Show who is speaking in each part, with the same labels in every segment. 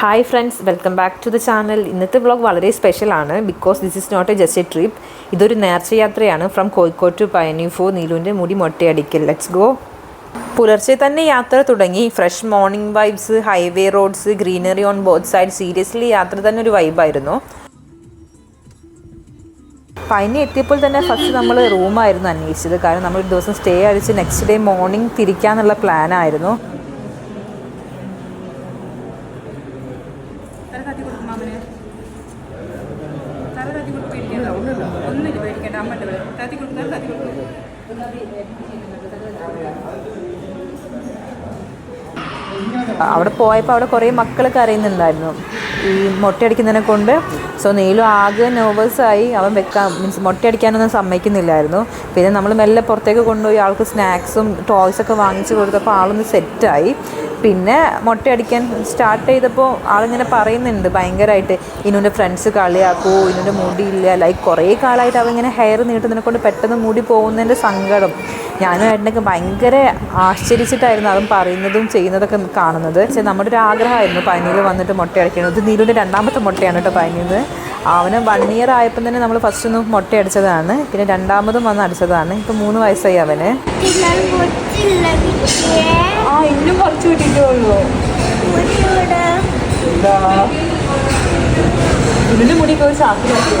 Speaker 1: Hi friends welcome back to the channel ഇന്നത്തെ vlog വളരെ സ്പെഷ്യലാണ് because this is not a just a trip ഇതൊരു നേർച്ച യാത്രയാണ്. ഫ്രം കോഴിക്കോട് ടു പയനിഫോ നീലുവിന്റെ മുടി മൊട്ടയടിക്കൽ ലെറ്റ്സ് ഗോ പുലർച്ചെ തന്നെ യാത്ര തുടങ്ങി. Fresh morning vibes highway roads greenery on both side seriously യാത്ര തന്നെ ഒരു വൈബായിരുന്നു പൈനി എത്തിയപ്പോൾ തന്നെ ഫസ്റ്റ് നമ്മൾ റൂമായിരുന്നു അന്വേഷിച്ചത്. കാരണം നമ്മൾ ഒരു ദിവസം സ്റ്റേ അടിച്ച് നെക്സ്റ്റ് ഡേ മോർണിംഗ് തിരിക്കാന്നുള്ള
Speaker 2: കൊടുക്കും.
Speaker 1: അവിടെ പോയപ്പോൾ അവിടെ കുറേ മക്കൾ കരയുന്നുണ്ടായിരുന്നു. ഈ മൊട്ടയടിക്കുന്നതിനെ കൊണ്ട്. സോ നീലു ആകെ നെർവസായി അവൻ വെക്കാൻ മീൻസ് മൊട്ടയടിക്കാനൊന്നും സമ്മതിക്കുന്നില്ലായിരുന്നു. പിന്നെ നമ്മൾ മെല്ലെ പുറത്തേക്ക് കൊണ്ടുപോയി ആൾക്ക് സ്നാക്സും ടോയ്സൊക്കെ വാങ്ങിച്ച് കൊടുത്തപ്പോൾ ആളൊന്ന് സെറ്റായി പിന്നെ മൊട്ടയടിക്കാൻ സ്റ്റാർട്ട് ചെയ്തപ്പോൾ ആളിങ്ങനെ പറയുന്നുണ്ട് ഭയങ്കരമായിട്ട് ഇനുവിന്റെ ഫ്രണ്ട്സ് കളിയാക്കൂ ഇനുവിന്റെ മുടിയില്ല. ലൈക്ക് കുറേ കാലമായിട്ട് അവൻ ഇങ്ങനെ ഹെയർ നീട്ടുന്നതിനെ കൊണ്ട് പെട്ടെന്ന് മുടി പോകുന്നതിന്റെ സങ്കടം. ഞാനും ഏട്ടനൊക്കെ ഭയങ്കര ആശ്ചര്യച്ചിട്ടായിരുന്നു അവൻ പറയുന്നതും ചെയ്യുന്നതൊക്കെ കാണുന്നത്. പക്ഷേ നമ്മുടെ ഒരു ആഗ്രഹമായിരുന്നു പനിയിൽ വന്നിട്ട് മുട്ടയടിക്കണം. ഇത് നീലുവിന്റെ രണ്ടാമത്തെ മുട്ടയാണ് കേട്ടോ പനിന്ന് അവന് വൺ ഇയർ ആയപ്പോൾ തന്നെ നമ്മൾ ഫസ്റ്റ് ഒന്ന് മുട്ട അടിച്ചതാണ് പിന്നെ രണ്ടാമതും വന്ന് അടിച്ചതാണ്. ഇപ്പം മൂന്ന് വയസ്സായി അവന്.
Speaker 2: ഉള്ളൂ.
Speaker 3: മുടിയുടെ
Speaker 2: മുടിയൊക്കെ ഒരു ചാക്കിലാക്കി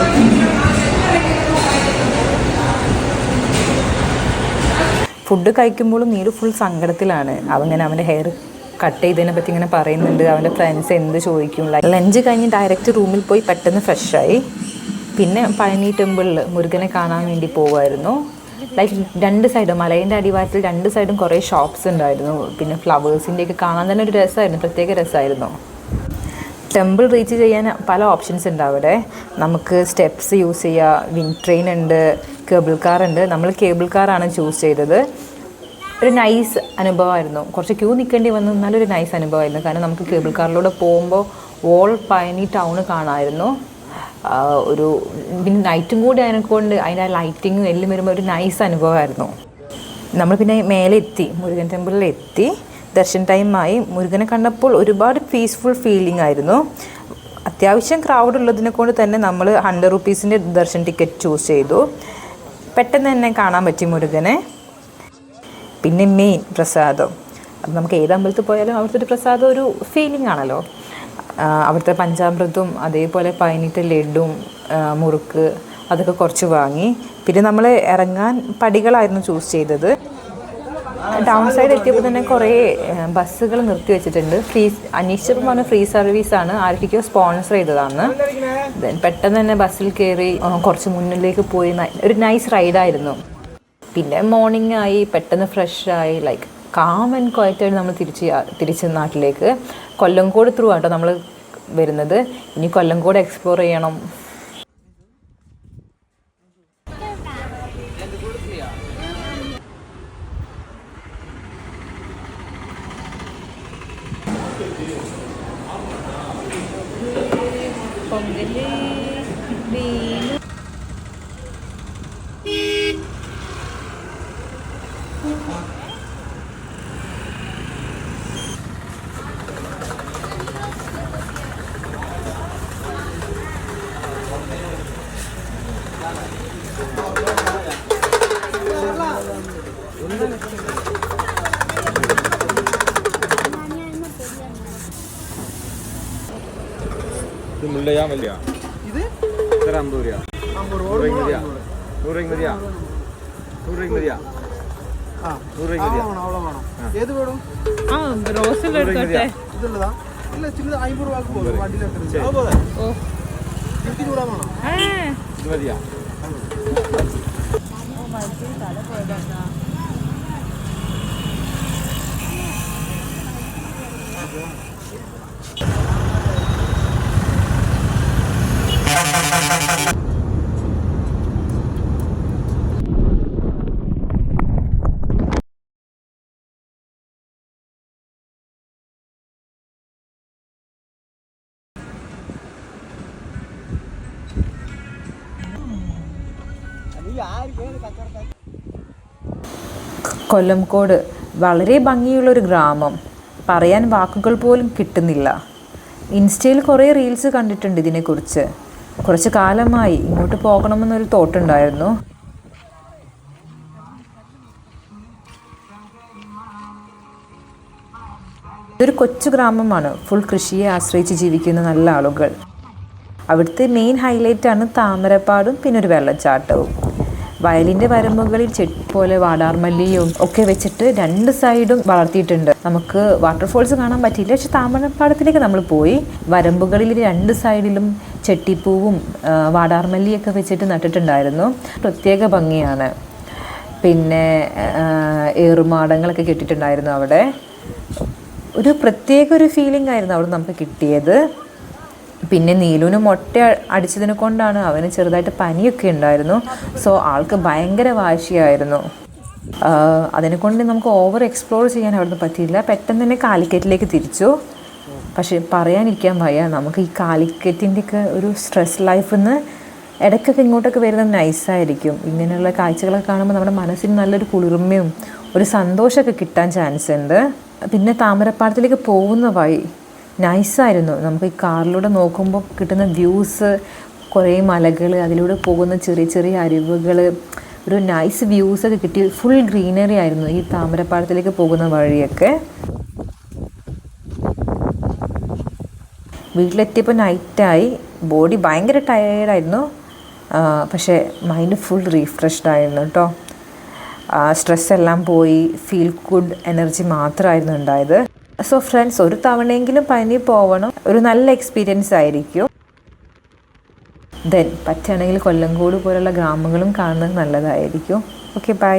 Speaker 1: ഫുഡ് കഴിക്കുമ്പോഴും നീര് ഫുൾ സങ്കടത്തിലാണ്. അവങ്ങനെ അവന്റെ ഹെയർ കട്ട് ചെയ്തതിനെ പറ്റി ഇങ്ങനെ പറയുന്നുണ്ട്. അവന്റെ ഫ്രണ്ട്സ് എന്ത് ചോദിക്കും? ലഞ്ച് കഴിഞ്ഞ് ഡയറക്റ്റ് റൂമിൽ പോയി പെട്ടെന്ന് ഫ്രഷായി പിന്നെ പഴനി ടെമ്പിളിൽ മുരുകനെ കാണാൻ വേണ്ടി പോവായിരുന്നു. ലൈക്ക് രണ്ട് സൈഡും മലയിന്റെ അടിവാരത്തിൽ രണ്ട് സൈഡും കുറേ ഷോപ്സ് ഉണ്ടായിരുന്നു. പിന്നെ ഫ്ലവേഴ്സിന്റെ ഒക്കെ കാണാൻ തന്നെ ഒരു രസമായിരുന്നു പ്രത്യേക രസമായിരുന്നു. ടെമ്പിൾ റീച്ച് ചെയ്യാൻ പല ഓപ്ഷൻസ് ഉണ്ട് അവിടെ. നമുക്ക് സ്റ്റെപ്സ് യൂസ് ചെയ്യുക വിൻഡ് ട്രെയിൻ ഉണ്ട് കേബിൾ കാർ ഉണ്ട്. നമ്മൾ കേബിൾ കാറാണ് ചൂസ് ചെയ്തത്. ഒരു നൈസ് അനുഭവമായിരുന്നു. കുറച്ച് ക്യൂ നിൽക്കേണ്ടി വന്നു എന്നാലും ഒരു നൈസ് അനുഭവമായിരുന്നു. കാരണം നമുക്ക് കേബിൾ കാറിലൂടെ പോകുമ്പോൾ ഓൾ പയനി ടൗൺ കാണാമായിരുന്നു ഒരു പിന്നെ നൈറ്റും കൂടി അതിനെക്കൊണ്ട് അതിന്റെ ആ ലൈറ്റിങ്ങും എല്ലാം വരുമ്പോൾ ഒരു നൈസ് അനുഭവമായിരുന്നു. നമ്മൾ പിന്നെ മേലെ എത്തി മുരുകൻ ടെമ്പിളിൽ എത്തി. ദർശൻ ടൈമായി മുരുകനെ കണ്ടപ്പോൾ ഒരുപാട് പീസ്ഫുൾ ഫീലിംഗ് ആയിരുന്നു. അത്യാവശ്യം ക്രൗഡ് ഉള്ളതിനെ കൊണ്ട് തന്നെ നമ്മൾ ഹൺഡ്രഡ് റുപ്പീസിന്റെ ദർശൻ ടിക്കറ്റ് ചൂസ് ചെയ്തു. പെട്ടെന്ന് തന്നെ കാണാൻ പറ്റി മുരുകനെ. പിന്നെ മെയിൻ പ്രസാദം. അത് നമുക്ക് ഏത് അമ്പലത്തിൽ പോയാലും അവിടുത്തെ ഒരു പ്രസാദം ഒരു ഫീലിംഗ് ആണല്ലോ. അവിടുത്തെ പഞ്ചാമൃതും അതേപോലെ പതിനിട്ട് ലഡും മുറുക്ക് അതൊക്കെ കുറച്ച് വാങ്ങി. പിന്നെ നമ്മൾ ഇറങ്ങാൻ പടികളായിരുന്നു ചൂസ് ചെയ്തത്. ടൗൺ സൈഡ് എത്തിയപ്പോൾ തന്നെ കുറേ ബസ്സുകൾ നിർത്തി വെച്ചിട്ടുണ്ട്. ഫ്രീ അന്വേഷിച്ചപ്പോൾ പറഞ്ഞ ഫ്രീ സർവീസാണ് ആർക്കൊക്കെയോ സ്പോൺസർ ചെയ്തതാണ്. പെട്ടെന്ന് തന്നെ ബസ്സിൽ കയറി കുറച്ച് മുന്നിലേക്ക് പോയി. ഒരു നൈസ് റൈഡായിരുന്നു പിന്നെ മോർണിംഗ് ആയി പെട്ടെന്ന് ഫ്രഷ് ആയി ലൈക്ക് കാം ആൻഡ് നമ്മൾ തിരിച്ച് തിരിച്ച് നാട്ടിലേക്ക് കൊല്ലംകോട് ത്രൂ ആട്ടോ നമ്മൾ വരുന്നത്. ഇനി കൊല്ലംകോട് എക്സ്പ്ലോർ ചെയ്യണം.
Speaker 4: ഇത് മുള്ളയാ മല്ലിയാ ഇത് ഇത്ര അമ്പത് രൂപ നൂറ് രൂപ മതിയാ നൂറ് രൂപ മതിയാ നൂറ് രൂപ മതിയാ നൂറ് രൂപ മതിയാ
Speaker 5: ഏത് വേണം
Speaker 2: ആ റോസിൽ
Speaker 4: നൂറ് രൂപ മതിയാ
Speaker 5: ഇതുള്ളതാ ഇല്ല ചില്ലത് അമ്പത് രൂപക്ക് പോകും വണ്ടിയിലെടുത്തിട്ട്
Speaker 2: ഓ
Speaker 5: ഇരുപത്തി ചൂടാ
Speaker 1: കൊല്ലംകോട് വളരെ ഭംഗിയുള്ള ഒരു ഗ്രാമം. പറയാൻ വാക്കുകൾ പോലും കിട്ടുന്നില്ല. ഇൻസ്റ്റയിൽ കുറേ റീൽസ് കണ്ടിട്ടുണ്ട് ഇതിനെക്കുറിച്ച്. കുറച്ച് കാലമായി ഇങ്ങോട്ട് പോകണമെന്നൊരു തോട്ടുണ്ടായിരുന്നു. ഇതൊരു കൊച്ചു ഗ്രാമമാണ്. ഫുൾ കൃഷിയെ ആശ്രയിച്ച് ജീവിക്കുന്ന നല്ല ആളുകൾ. അവിടുത്തെ മെയിൻ ഹൈലൈറ്റ് ആണ് താമരപ്പാടും പിന്നെ ഒരു വെള്ളച്ചാട്ടവും. വയലിന്റെ വരമ്പുകളിൽ ചെടി പോലെ വാടാർമല്ലിയും ഒക്കെ വെച്ചിട്ട് രണ്ട് സൈഡും വളർത്തിയിട്ടുണ്ട്. നമുക്ക് വാട്ടർഫോൾസ് കാണാൻ പറ്റിയില്ല. പക്ഷെ താമരപ്പാടത്തിലേക്ക് നമ്മൾ പോയി. വരമ്പുകളിൽ രണ്ട് സൈഡിലും ചെട്ടിപ്പൂവും വാടാർമല്ലിയൊക്കെ വെച്ചിട്ട് നട്ടിട്ടുണ്ടായിരുന്നു. പ്രത്യേക ഭംഗിയാണ്. പിന്നെ ഏറുമാടങ്ങളൊക്കെ കിട്ടിയിട്ടുണ്ടായിരുന്നു അവിടെ. ഒരു പ്രത്യേക ഒരു ഫീലിംഗ് ആയിരുന്നു അവിടെ നമുക്ക് കിട്ടിയത്. പിന്നെ നീലുവിന് മൊട്ട അടിച്ചതിനെ കൊണ്ടാണ് അവന് ചെറുതായിട്ട് പനിയൊക്കെ ഉണ്ടായിരുന്നു. സോ ആൾക്ക് ഭയങ്കര വാശിയായിരുന്നു. അതിനെ കൊണ്ട് നമുക്ക് ഓവർ എക്സ്പ്ലോർ ചെയ്യാൻ അവിടുന്ന് പറ്റിയില്ല. പെട്ടെന്ന് തന്നെ കാലിക്കറ്റിലേക്ക് തിരിച്ചു. പക്ഷെ പറയാനിരിക്കാൻ വയ്യ. നമുക്ക് ഈ കാലിക്കറ്റിന്റെയൊക്കെ ഒരു സ്ട്രെസ് ലൈഫിൽ നിന്ന് ഇടയ്ക്കൊക്കെ ഇങ്ങോട്ടൊക്കെ വരുന്നത് നൈസായിരിക്കും ഇങ്ങനെയുള്ള കാഴ്ചകളൊക്കെ കാണുമ്പോൾ നമ്മുടെ മനസ്സിന് നല്ലൊരു കുളിർമയും ഒരു സന്തോഷമൊക്കെ കിട്ടാൻ ചാൻസ് ഉണ്ട്. പിന്നെ താമരപ്പാടത്തിലേക്ക് പോകുന്ന വഴി നൈസായിരുന്നു നമുക്ക് ഈ കാറിലൂടെ നോക്കുമ്പോൾ കിട്ടുന്ന വ്യൂസ് കുറേ മലകൾ അതിലൂടെ പോകുന്ന ചെറിയ ചെറിയ അരുവുകൾ ഒരു നൈസ് വ്യൂസ് ഒക്കെ കിട്ടി. ഫുൾ ഗ്രീനറി ആയിരുന്നു ഈ താമരപ്പാടത്തിലേക്ക് പോകുന്ന വഴിയൊക്കെ. വീട്ടിലെത്തിയപ്പോൾ നൈറ്റായി ബോഡി ഭയങ്കര ടയേർഡായിരുന്നു പക്ഷേ മൈൻഡ് ഫുൾ റീഫ്രഷ്ഡ് ആയിരുന്നു കേട്ടോ. സ്ട്രെസ് എല്ലാം പോയി. ഫീൽ ഗുഡ് എനർജി മാത്രമായിരുന്നു ഉണ്ടായത്. സോ ഫ്രണ്ട്സ് ഒരു തവണയെങ്കിലും പനി പോവണം. ഒരു നല്ല എക്സ്പീരിയൻസ് ആയിരിക്കും. ദെൻ പറ്റുകയാണെങ്കിൽ കൊല്ലങ്കോട് പോലുള്ള ഗ്രാമങ്ങളും കാണുന്നത് നല്ലതായിരിക്കും. Okay bye